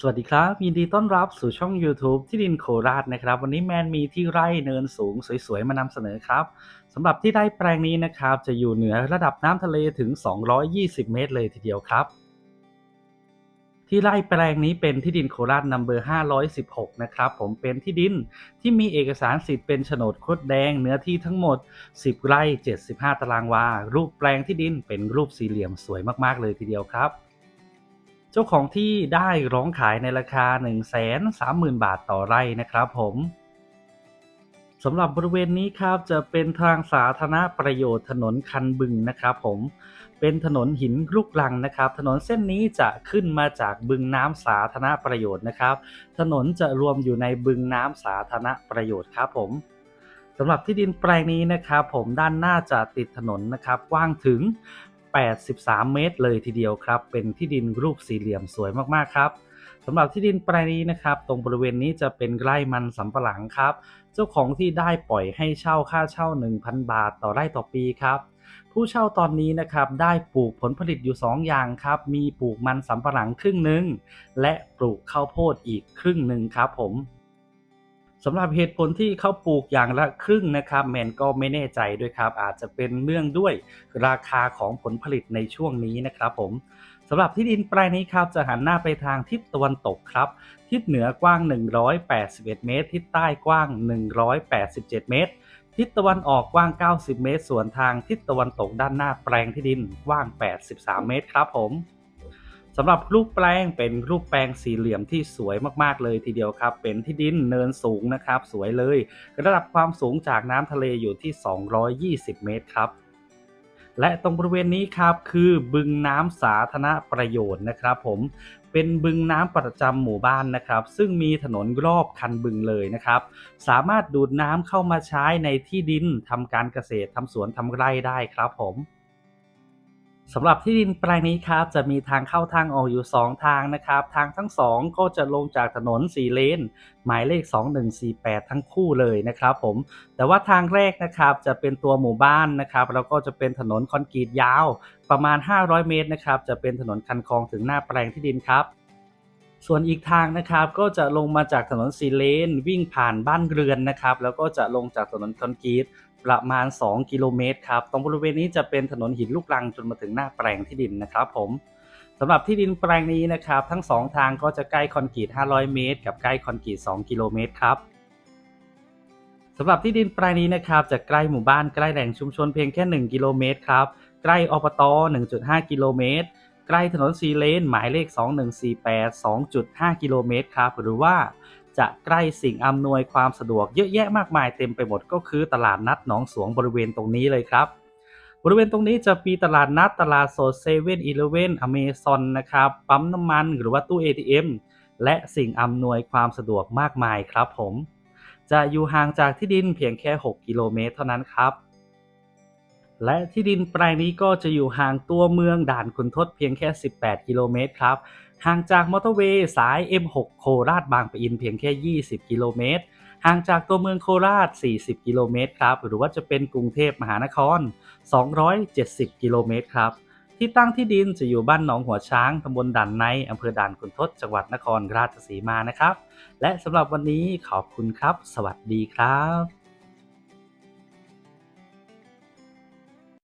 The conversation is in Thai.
สวัสดีครับ ยินดีต้อนรับสู่ช่อง YouTube ที่ดินโคราชนะครับ วันนี้แมนมีที่ไร่เนินสูงสวยๆ มานำเสนอครับสำหรับที่ไร่แปลงนี้นะครับ จะอยู่เหนือระดับน้ำทะเลถึง 220 เมตรเลยทีเดียวครับ ที่ไร่แปลงนี้เป็นที่ดินโคราชนัมเบอร์516 นะครับ ผมเป็นที่ดินที่มีเอกสารสิทธิ์เป็นโฉนดโคดแดงเนื้อที่ทั้งหมด 10 ไร่ 75 ตารางวา รูปแปลงที่ดินเป็นรูปสี่เหลี่ยมสวยมากๆเลยทีเดียวครับ เจ้าของที่ได้ร้องขายในราคา 130,000 บาทต่อไร่นะครับผมสำหรับบริเวณนี้ครับจะเป็นทางสาธารณประโยชน์ถนนคันบึงนะครับผมเป็นถนนหินลูกลังนะครับ ถนนเส้นนี้จะขึ้นมาจากบึงน้ำสาธารณประโยชน์นะครับ ถนนจะรวมอยู่ในบึงน้ำสาธารณประโยชน์ครับผมสำหรับที่ดินแปลงนี้นะครับ ผมด้านหน้าจะติดถนนนะครับกว้างถึง 83 เมตร เลยทีเดียวครับ เป็นที่ดินรูปสี่เหลี่ยมสวยมากๆครับสำหรับที่ดินแปลงนี้นะครับ ตรงบริเวณนี้จะเป็นไร่มันสำปะหลังครับ เจ้าของที่ได้ปล่อยให้เช่าค่าเช่า 1,000 บาทต่อไร่ต่อปีครับ ผู้เช่าตอนนี้นะครับได้ปลูกผลผลิตอยู่ 2 อย่างครับ มีปลูกมันสำปะหลังครึ่งหนึ่งและปลูกข้าวโพดอีกครึ่งหนึ่งครับผม สำหรับเหตุผลที่เขาปลูกอย่างละครึ่งนะครับแมนก็ไม่แน่ใจด้วยครับ อาจจะเป็นเนื่องด้วยราคาของผลผลิตในช่วงนี้นะครับผมสำหรับที่ดินแปลงนี้ครับจะหันหน้าไปทางทิศตะวันตกครับ ทิศเหนือกว้าง 181 เมตร ทิศใต้กว้าง 187 เมตร ทิศตะวันออกกว้าง 90 เมตร ส่วนทางทิศตะวันตกด้านหน้าแปลงที่ดินกว้าง 83 เมตรครับผม สำหรับรูปแปลงเป็นรูปแปลงสี่เหลี่ยมที่สวยมากๆเลยทีเดียวครับ เป็นที่ดินเนินสูงนะครับ สวยเลย ระดับความสูงจากน้ำทะเลอยู่ที่ 220 เมตรครับ และตรงบริเวณนี้ครับคือบึงน้ำสาธารณประโยชน์นะครับผมเป็นบึงน้ำประจำหมู่บ้านนะครับ ซึ่งมีถนนรอบคันบึงเลยนะครับ สามารถดูดน้ำเข้ามาใช้ในที่ดินทำการเกษตรทำสวนทำไร่ได้ครับผม สำหรับที่ดินแปลงนี้ครับจะมีทางเข้าทางออกอยู่ 2 ทางนะครับ ทางทั้ง 2 ก็จะลงจากถนน 4 เลน หมายเลข 2148 ทั้งคู่เลยนะครับผม แต่ว่าทางแรกนะครับจะเป็นตัวหมู่บ้านนะครับแล้วก็จะเป็นถนนคอนกรีตยาว ประมาณ 500 เมตรนะครับจะเป็นถนนคันคลองถึงหน้าแปลงที่ดินครับส่วนอีกทางนะครับก็จะลงมาจากถนนสีเลน วิ่งผ่านบ้านเรือนนะครับแล้วก็จะลงจากถนนคอนกรีต ประมาณ 2 กิโลเมตรครับ ตรงบริเวณนี้จะเป็นถนนหินลูกรังจนมาถึงหน้าแปลงที่ดินนะครับผมสำหรับที่ดินแปลงนี้นะครับ ทั้ง 2 ทางก็จะใกล้คอนกรีต 500 เมตร กับใกล้คอนกรีต 2 กิโลเมตรครับสำหรับที่ดินแปลงนี้นะครับจะใกล้หมู่บ้านใกล้แหล่งชุมชนเพียงแค่ 1 กิโลเมตรครับใกล้อบต 1.5 กิโลเมตร ใกล้ถนนสีเลน หมายเลข 2148 2.5 กิโลเมตรครับ หรือว่า จะใกล้สิ่งอำนวยความสะดวกเยอะแยะมากมายเต็มไปหมดก็คือตลาดนัดหนองสวงบริเวณตรงนี้เลยครับ บริเวณตรงนี้จะมีตลาดนัดตลาดสดเซเว่นอีเลฟเว่นอเมซอนนะครับปั๊มน้ำมันหรือว่าตู้ ATM และสิ่งอำนวยความสะดวกมากมายครับผม จะอยู่ห่างจากที่ดินเพียงแค่ 6 กิโลเมตรเท่านั้นครับ และที่ดินแปลงนี้ก็จะอยู่ห่างตัวเมืองด่านขุนทดเพียงแค่ 18 กิโลเมตรครับ ห่างจากมอเตอร์เวย์สาย M6 โคราชบางปะอินเพียงแค่ 20 กิโลเมตร ห่างจากตัวเมืองโคราช 40 กิโลเมตรครับ หรือว่าจะเป็นกรุงเทพมหานคร 270 กิโลเมตรครับ ที่ตั้งที่ดินจะอยู่บ้านหนองหัวช้าง ตำบลด่านใน อำเภอด่านขุนทด จังหวัดนครราชสีมานะครับ และสำหรับวันนี้ขอบคุณครับ สวัสดีครับ